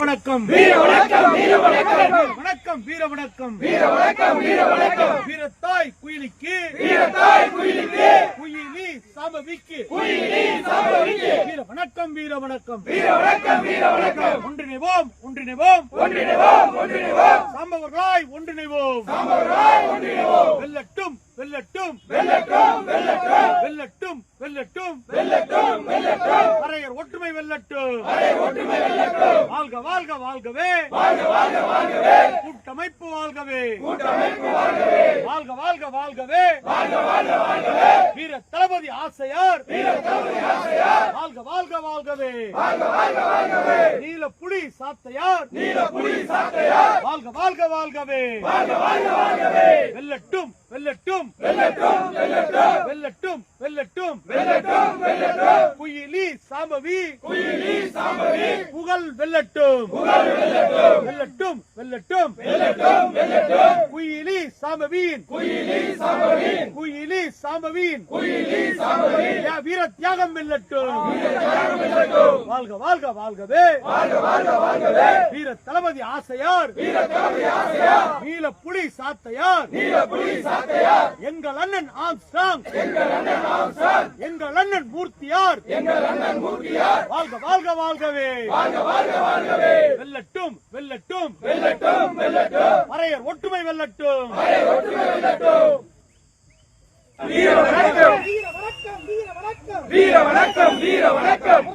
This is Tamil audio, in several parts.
வணக்கம். வீர வணக்கம் வீர வணக்கம். வணக்கம் வீர வணக்கம். வீர வணக்கம் வீர வணக்கம். வீரத்தாய் குயிலிக்கு. வீரத்தாய் குயிலுக்கு குயிலி சாம்பவிக்கு குயிலி சாம்பவிக்கு வீர வணக்கம் வீர வணக்கம். வீர வணக்கம் வீர வணக்கம். ஒன்றிணைவோம் ஒன்றிணைவோம். ஒன்றிணைவோம் ஒன்றிணைவோம். சாம்பவர்களாய் ஒன்றிணைவோம். சாம்பவராய் ஒன்றிணைவோம். வெல்லட்டும் வெல்லட்டும். வெல்லட்டும் வெல்லட்டும். வெல்லட்டும் வெல்லட்டும். வெல்லட்டும் வெல்லட்டும். அரையர் ஒற்றுமை வெல்லட்டும். அரை ஒற்றுமை வெல்லட்டும். வாழ்க வாழ்க வாழ்கவே. வாழ்க வாழ்க வாழ்கவே. கூட்டமைப்பு வாழ்கவே. கூட்டமைப்பு வாழ்கவே. வாழ்க வாழ்க வாழ்கவே. வீர தளபதி ஆசையார். வீர தளபதி ஆசையார். வாழ்க வாழ்க வாழ்கவே. வாழ்க வாழ்க வாழ்கவே. நீல புலி சாத்தையார். நீல புலி சாட்டையார் வாழ்க வாழ்க வாழ்கவே. வாழ்க வாழ்க வாழ்கவே. வெல்லட்டும். வெல்லட்டும் வெல்லட்டும். வெல்லட்டும். வெல்லட்டும். வெல்லட்டும் வெல்லட்டும். குயிலி சாமவீன். குயிலி சாமவீன். வீர தியாகம் வெல்லட்டும். வாழ்க வாழ்க வாழ்கவே. வீர தளபதி ஆசையார். நீல புலி சாத்தையார். எங்கள் அண்ணன் ஆம்ஸ்டாங் எங்கள் அண்ணன் ஆம்ஸ்டாங் அண்ணன் மூர்த்தியார் எங்கள் அண்ணன் மூர்த்தியார் வாழ்க வாழ்க வாழ்கவே. வாழ்க வாழ்க வாழ்கவே. வெல்லட்டும் வெல்லட்டும். வெல்லட்டும் வெல்லட்டும். மறையர் ஒற்றுமை வெல்லட்டும். அரை ஒற்றுமை வெல்லட்டும். வீர வணக்கம். வீர வணக்கம் வீர வணக்கம். வீர வணக்கம் வீர வணக்கம்.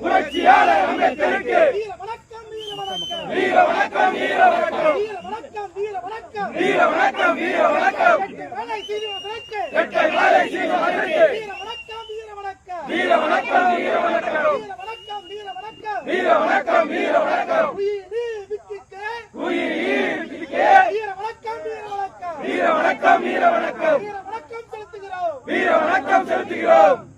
புரட்சியாளர் அந்த தெருக்கு வீர வணக்கம் வீர வணக்கம் வீர வணக்கம். வீர வணக்கம் வீர வணக்கம் வீர வணக்கம் வீர வணக்கம் வீர வணக்கம். எட்டை மாலை சீர வணக்கம் வீர வணக்கம் வீர வணக்கம். வீர வணக்கம் வீர வணக்கம். வீர வணக்கம் வீர வணக்கம். வீர வணக்கம் செலுத்துகிறோம்.